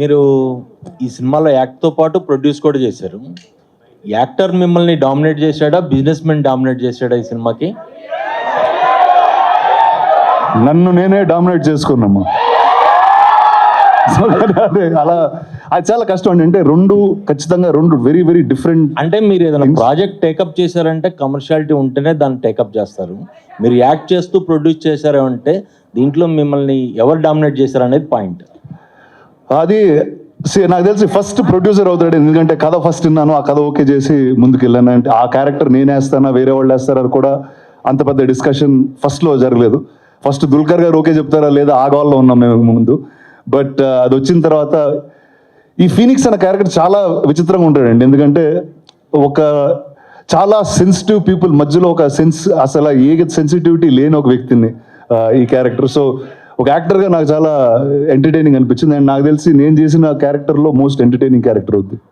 మీరు ఈ సినిమాలో యాక్ట్తో పాటు ప్రొడ్యూస్ కూడా చేశారు. యాక్టర్ మిమ్మల్ని డామినేట్ చేశాడా? బిజినెస్ మెన్ డామినేట్ చేశాడా ఈ సినిమాకి? నన్ను నేనే డామినేట్ చేసుకున్నాము? అలా. అది చాలా కష్టం అండి. అంటే రెండు ఖచ్చితంగా రెండు వెరీ వెరీ డిఫరెంట్ అంటే మీరు ఏదైనా ప్రాజెక్ట్ టేకప్ చేశారంటే కమర్షియాలిటీ ఉంటేనే దాన్ని టేకప్ చేస్తారు. మీరు యాక్ట్ చేస్తూ ప్రొడ్యూస్ చేశారు అంటే దీంట్లో మిమ్మల్ని ఎవరు డామినేట్ చేశారు అనేది పాయింట్ అది నాకు తెలిసి ఫస్ట్ ప్రొడ్యూసర్ అవుతాడు. ఎందుకంటే కథ ఫస్ట్ విన్నాను ఆ కథ ఓకే చేసి ముందుకు వెళ్ళాను అంటే ఆ క్యారెక్టర్ నేను వేస్తానా వేరే వాళ్ళు వేస్తారా కూడా అంత పెద్ద డిస్కషన్ ఫస్ట్లో జరగలేదు. ఫస్ట్ దుల్కర్ గారు ఓకే చెప్తారా లేదా ఆ గోల్లో ఉన్నాం మేము ముందు. బట్ uh, అది వచ్చిన తర్వాత ఈ ఫీనిక్స్ అనే క్యారెక్టర్ చాలా విచిత్రంగా ఉంటాడండి. ఎందుకంటే ఒక చాలా సెన్సిటివ్ పీపుల్ మధ్యలో ఒక సెన్స్ అసలు ఏ సెన్సిటివిటీ లేని ఒక వ్యక్తిని uh, ఈ క్యారెక్టర్ సో ఒక యాక్టర్గా నాకు చాలా ఎంటర్టైనింగ్ అనిపించింది. అండ్ నాకు తెలిసి నేను చేసిన క్యారెక్టర్లో మోస్ట్ ఎంటర్టైనింగ్ క్యారెక్టర్ అవుద్ది.